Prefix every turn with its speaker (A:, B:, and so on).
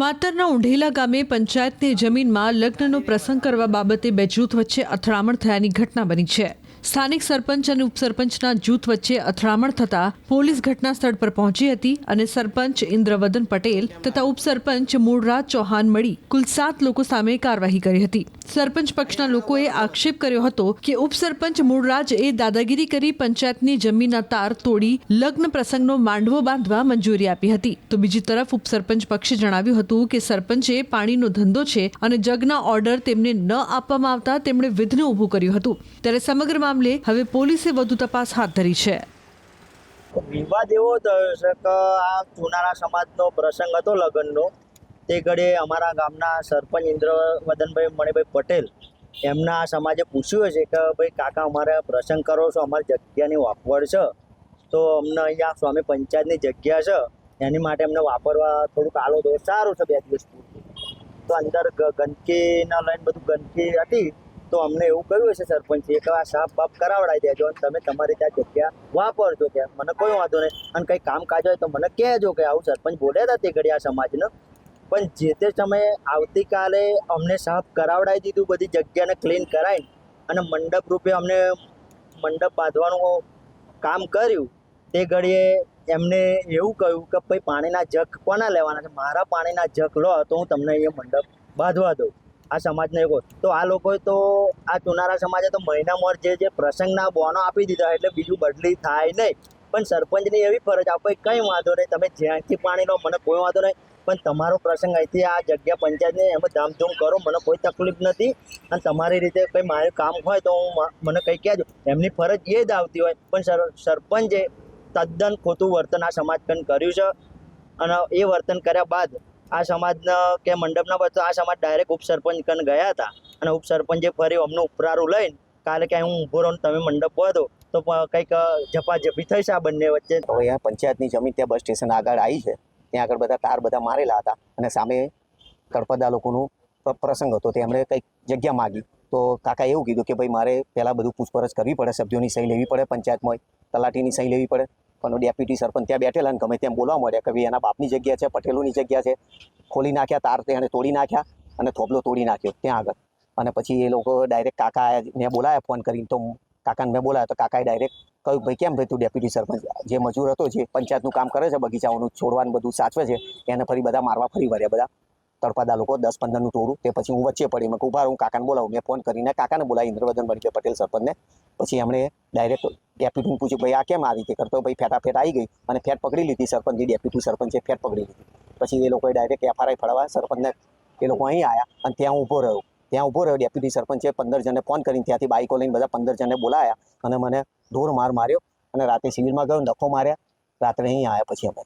A: માતરના ઉંઢેલા ગામે પંચાયતની જમીનમાં લગ્નનો પ્રસંગ કરવા બાબતે બે જૂથ વચ્ચે અથડામણ થયાની ઘટના બની છે. સ્થાનિક સરપંચ અને ઉપસરપંચના જૂથ વચ્ચે અથડામણ થતા પોલીસ ઘટના સ્થળ પર પહોંચી હતી અને સરપંચ ઇન્દ્રવદન પટેલ તથા ઉપસરપંચ મૂળરાજ ચૌહાણ મળી કુલ સાત લોકો સામે કાર્યવાહી કરી હતી. સરપંચ પક્ષના લોકોએ આક્ષેપ કર્યો હતો કે ઉપસરપંચ મૂળરાજે દાદાગીરી કરી પંચાયતની જમીનના તાર તોડી લગ્ન પ્રસંગનો માંડવો બાંધવા મંજૂરી આપી હતી. તો બીજી તરફ ઉપસરપંચ પક્ષે જણાવ્યું હતું કે સરપંચે પાણીનો ધંધો છે અને જગના ઓર્ડર તેમને ન આપવામાં આવતા તેમણે વિઘ્ન ઊભું કર્યું હતું. ત્યારે સમગ્ર મામલે હવે પોલીસે વધુ તપાસ હાથ ધરી છે.
B: વિવાદ એવો થયો છે કે આ ચુનારા સમાજનો પ્રસંગ હતો લગ્નનો. તે ઘડે અમારા ગામના સરપંચ ઇન્દ્રવદનભાઈ મણિભાઈ પટેલ એમના સમાજે પૂછ્યું છે કે ભાઈ, કાકા, અમારે પ્રસંગ કરો છો, અમારી જગ્યાની વાપવડ છે. તો અમને અહીંયા સ્વામી પંચાયતની જગ્યા છે, એની માટે અમને વાપરવા થોડુંક આલો તો સારું છે બે દિવસ પૂરતું. તો અંદર ગંદકીના લઈને બધું ગંદકી હતી. તો અમને એવું કહ્યું હશે, સરપંચે, કે આ સાફ બાફ કરાવડાવી દેજો અને તમે તમારી ત્યાં જગ્યા વાપરજો કે મને કોઈ વાંધો નહીં. અને કંઈ કામકાજ હોય તો મને કહેજો કે આવું સરપંચ બોલ્યા હતા તે ઘડી આ સમાજને. પણ જે તે સમયે આવતીકાલે અમને સાફ કરાવડાવી દીધું, બધી જગ્યાને ક્લીન કરાવીને અને મંડપ રૂપે અમને મંડપ બાંધવાનું કામ કર્યું. તે ઘડીએ એમને એવું કહ્યું કે, ભાઈ, પાણીના જગ કોના લેવાના છે? મારા પાણીના જગ લો, તો હું તમને અહીંયા મંડપ બાંધવા દઉં. આ સમાજને એવું તો આ લોકોએ તો આ ચુનારા સમાજે તો મહિનામાં જે જે પ્રસંગના બોનો આપી દીધા એટલે બીજું બદલી થાય નહીં. પણ સરપંચની એવી ફરજ આપો કંઈ વાંધો નહીં, તમે જ્યાંથી પાણી લો, મને કોઈ વાંધો નહીં, પણ તમારો પ્રસંગ અહીંથી આ જગ્યા પંચાયતને એમાં ધામધૂમ કરો, મને કોઈ તકલીફ નથી. અને તમારી રીતે કંઈ મારું કામ હોય તો હું મને કંઈ કહેજો. એમની ફરજ એ જ આવતી હોય. પણ સર, સરપંચે તદ્દન ખોટું વર્તન આ સમાજ પણ કર્યું છે. અને એ વર્તન કર્યા બાદ આ સમાજના કે મંડપના પર આ સમાજ ડાયરેક્ટ ઉપસરપંચ કન ગયા હતા. અને ઉપસરપંચે ફરી અમને ઉપરારું લઈને કાલે ક્યાંય હું ઊભો રહું તમે મંડપ બાંધો તો કંઈક ઝપાઝપી થઈ છે આ બંને વચ્ચે.
C: અહીંયા પંચાયતની જમીન ત્યાં બસ સ્ટેશન આગળ આવી છે. ત્યાં આગળ બધા તાર બધા મારેલા હતા. અને સામે કડપદા લોકોનું પ્રસંગ હતો. તે એમણે કંઈક જગ્યા માગી. તો કાકા એવું કીધું કે ભાઈ મારે પહેલાં બધું પૂછપરછ કરવી પડે, સભ્યોની સહી લેવી પડે, પંચાયતમાં તલાટીની સહી લેવી પડે. પણ ડેપ્યુટી સરપંચ ત્યાં બેઠેલા અને ગમે તેમ બોલવા મળ્યા કે ભાઈ એના બાપની જગ્યા છે, પટેલોની જગ્યા છે. ખોલી નાખ્યા તાર તેને તોડી નાખ્યા અને થોપલો તોડી નાખ્યો ત્યાં આગળ. અને પછી એ લોકો ડાયરેક્ટ કાકા મેં બોલાયા ફોન કરીને તો કાકાને મેં બોલાયા તો કાકાએ ડાયરેક્ટ કહ્યું ભાઈ કેમ ભાઈ તું ડેપ્યુટી સરપંચ? જે મજૂર હતો, જે પંચાયતનું કામ કરે છે, બગીચાઓનું છોડવાનું બધું સાચવે છે, એને ફરી બધા મારવા ફરી વળ્યા બધા. તળપાદા લોકો દસ પંદરનું ટોળું તે પછી હું વચ્ચે પડી, મેં ઊભા હું કાકાને બોલાવું. મેં ફોન કરીને કાકાને બોલાવી, ઇન્દ્રવર્ધન બનકે પટેલ સરપંચને. પછી એમણે ડાયરેક્ટ ડેપ્યુટીને પૂછ્યું, ભાઈ, આ કેમ આ રીતે કરતો? ભાઈ ફેટાફેટ આવી ગઈ અને ફેટ પકડી લીધી સરપંચની ડેપ્યુટી સરપંચે ફેટ પકડી લીધી. પછી એ લોકોએ ડાયરેક્ટ એફઆરઆઈ ફળવા સરપંચને, એ લોકો અહીં આવ્યા અને ત્યાં ઊભો રહ્યો. ત્યાં ઊભો રહ્યો, ડેપ્યુટી સરપંચે પંદર જણને ફોન કરીને ત્યાંથી બાઇકો લઈને બધા પંદર જણને બોલાયા અને મને ઢોર માર માર્યો અને રાતે સિવિલમાં ગયો, નખો માર્યા. રાત્રે અહીં આવ્યા પછી અમે.